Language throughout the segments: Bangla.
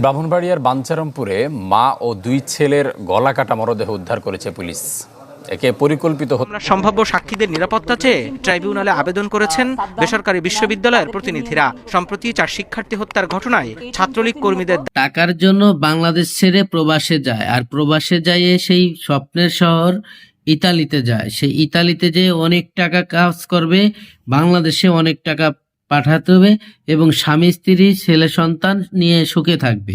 ব্রাহ্মণবাড়িয়ার বাঞ্চারামপুরে মা ও দুই ছেলের গলা কাটা মরদেহ উদ্ধার করেছে পুলিশ। একে পরিকল্পিত সম্ভাব্য সাক্ষীদের নিরাপত্তা চেয়ে ট্রাইব্যুনালে আবেদন করেছেন বেসরকারি বিশ্ববিদ্যালয়ের প্রতিনিধিরা। সম্প্রতি চার শিক্ষার্থী হত্যার ঘটনায় ছাত্রলীগ কর্মীদের টাকার জন্য বাংলাদেশ ছেড়ে প্রবাসে যায় আর প্রবাসে যায় সেই স্বপ্নের শহর ইতালিতে যায়। সেই ইতালিতে যে অনেক টাকা কাজ করবে বাংলাদেশে অনেক টাকা পাঠাতে হবে এবং স্বামী, স্ত্রী, ছেলে, সন্তান নিয়ে সুখে থাকবে।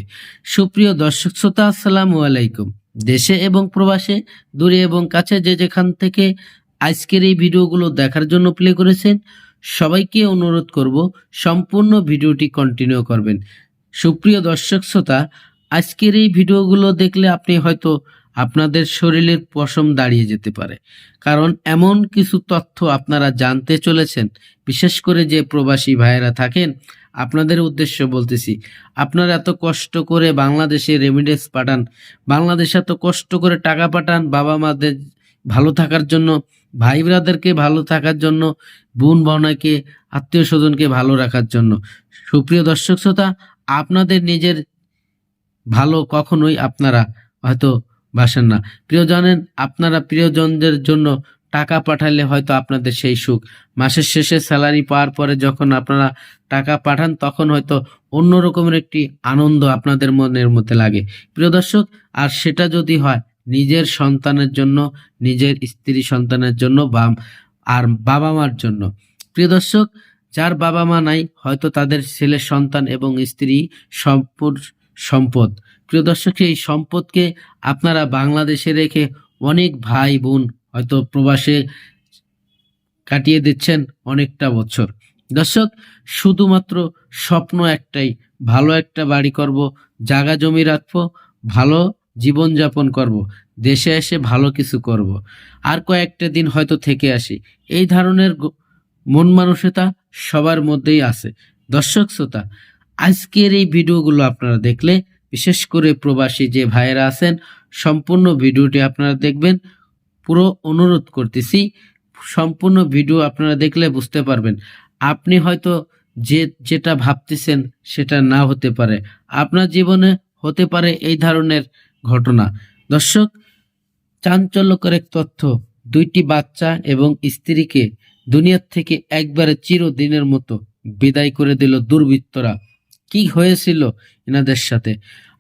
সুপ্রিয় দর্শক শ্রোতা, আসসালামু আলাইকুম। দেশে এবং প্রবাসে, দূরে এবং কাছে যে যেখান থেকে আজকের এই ভিডিওগুলো দেখার জন্য প্লে করেছেন, সবাইকে অনুরোধ করব সম্পূর্ণ ভিডিওটি কন্টিনিউ করবেন। সুপ্রিয় দর্শক শ্রোতা, আজকের এই ভিডিওগুলো দেখলে আপনি হয়তো আপনাদের শরীরের পশম দাঁড়িয়ে যেতে পারে। কারণ এমন কিছু তথ্য আপনারা জানতে চলেছেন, বিশেষ করে যে প্রবাসী ভাইয়েরা থাকেন, আপনাদের উদ্দেশ্য বলতেছি, আপনারা এত কষ্ট করে বাংলাদেশে রেমিডেন্স পাঠান, বাংলাদেশে এত কষ্ট করে টাকা পাঠান, বাবা মাদের ভালো থাকার জন্য, ভাই ব্রাদারকে ভালো থাকার জন্য, বোন বোনাকে আত্মীয় স্বজনকে ভালো রাখার জন্য। সুপ্রিয় দর্শক শ্রোতা, আপনাদের নিজের ভালো কখনোই আপনারা হয়তো বাসেন না। প্রিয় জানেন আপনারা প্রিয়জনদের জন্য টাকা পাঠালে হয়তো আপনাদের সেই সুখ। মাসের শেষে স্যালারি পাওয়ার পরে যখন আপনারা টাকা পাঠান, তখন হয়তো অন্য রকমের একটি আনন্দ আপনাদের মনের মধ্যে লাগে। প্রিয় দর্শক, আর সেটা যদি হয়, নিজের সন্তানের জন্য, নিজের স্ত্রী সন্তানের জন্য বা, আর বাবা মার জন্য। প্রিয় দর্শক, যার বাবা মা নাই, হয়তো তাদের ছেলে সন্তান এবং স্ত্রী সম্পদ। প্রিয় দর্শক, এই সম্পদকে আপনারা বাংলাদেশে রেখে অনেক ভাই বোন হয়তো প্রবাসে কাটিয়ে দিচ্ছেন অনেকটা বছর। দর্শক, শুধুমাত্র স্বপ্ন একটাই, ভালো একটা বাড়ি করব, জাগা জমি রাখব, ভালো জীবনযাপন করব, দেশে এসে ভালো কিছু করব। আর কয়েকটা দিন হয়তো থেকে আসি। এই ধরনের মন মানসিকতা সবার মধ্যেই আছে। দর্শক, শ্রোতা, আজকের এই ভিডিওগুলো আপনারা দেখলে বিশেষ করে প্রবাসী যে ভাইয়েরা আছেন, সম্পূর্ণ ভিডিওটি আপনারা দেখবেন। পুরো অনুরোধ করতেছি, সম্পূর্ণ ভিডিও আপনারা দেখলে বুঝতে পারবেন। আপনি হয়তো যে, যেটা ভাবতেছেন সেটা না হতে পারে। আপনার জীবনে হতে পারে এই ধরনের ঘটনা। দর্শক, চাঞ্চল্যকর এক তথ্য, দুইটি বাচ্চা এবং স্ত্রীকে দুনিয়ার থেকে একবারে চিরদিনের মতো বিদায় করে দিল দুর্বৃত্তরা। কি হয়েছিল এনাদের সাথে?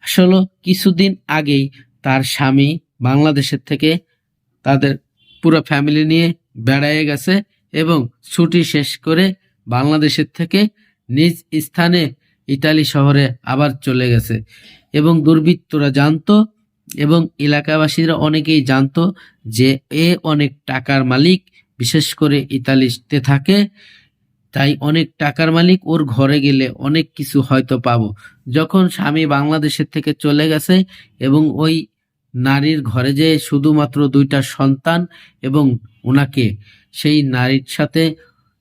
আসলে কিছুদিন আগেই তার স্বামী বাংলাদেশের থেকে তাদের পুরো ফ্যামিলি নিয়ে বেড়ায়ে গেছে এবং ছুটি শেষ করে বাংলাদেশের থেকে নিজ স্থানে ইতালি শহরে আবার চলে গেছে। এবং দুর্বৃত্তরা জানতো এবং এলাকাবাসীরা অনেকেই জানতো যে এ অনেক টাকার মালিক, বিশেষ করে ইতালিতে থাকে। তাই অনেক টাকার মালিক ওর ঘরে গেলে অনেক কিছু হয়তো পাবো। যখন স্বামী বাংলাদেশের থেকে চলে গেছে এবং ওই নারীর ঘরে যে শুধুমাত্র দুইটা সন্তান এবং ওনাকে, সেই নারীর সাথে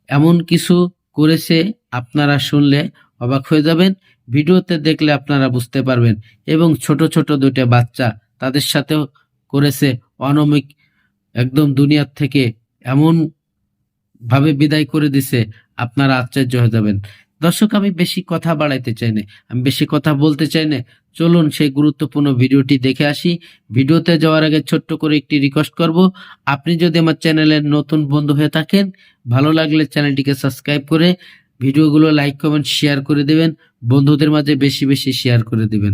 এমন কিছু করেছে আপনারা শুনলে অবাক হয়ে যাবেন, ভিডিওতে দেখলে আপনারা বুঝতে পারবেন। এবং ছোট ছোট দুইটা বাচ্চা তাদের সাথেও করেছে অনমিক, একদম দুনিয়ার থেকে এমন ভাবে বিদায় করে দিছে। আপনারা আশ্চর্য হয়ে যাবেন। দর্শক, আমি বেশি কথা বাড়াইতে চাই না। আমি বেশি কথা বলতে চাই না। চলুন সেই গুরুত্বপূর্ণ ভিডিওটি দেখে আসি। ভিডিওতে যাওয়ার আগে ছোট্ট করে একটি রিকোয়েস্ট করব। আপনি যদি আমার চ্যানেলের নতুন বন্ধু হয়ে থাকেন, ভালো লাগলে চ্যানেলটিকে সাবস্ক্রাইব করে ভিডিওগুলো লাইক কমেন্ট শেয়ার করে দেবেন। বন্ধুদের মাঝে বেশি বেশি শেয়ার করে দিবেন।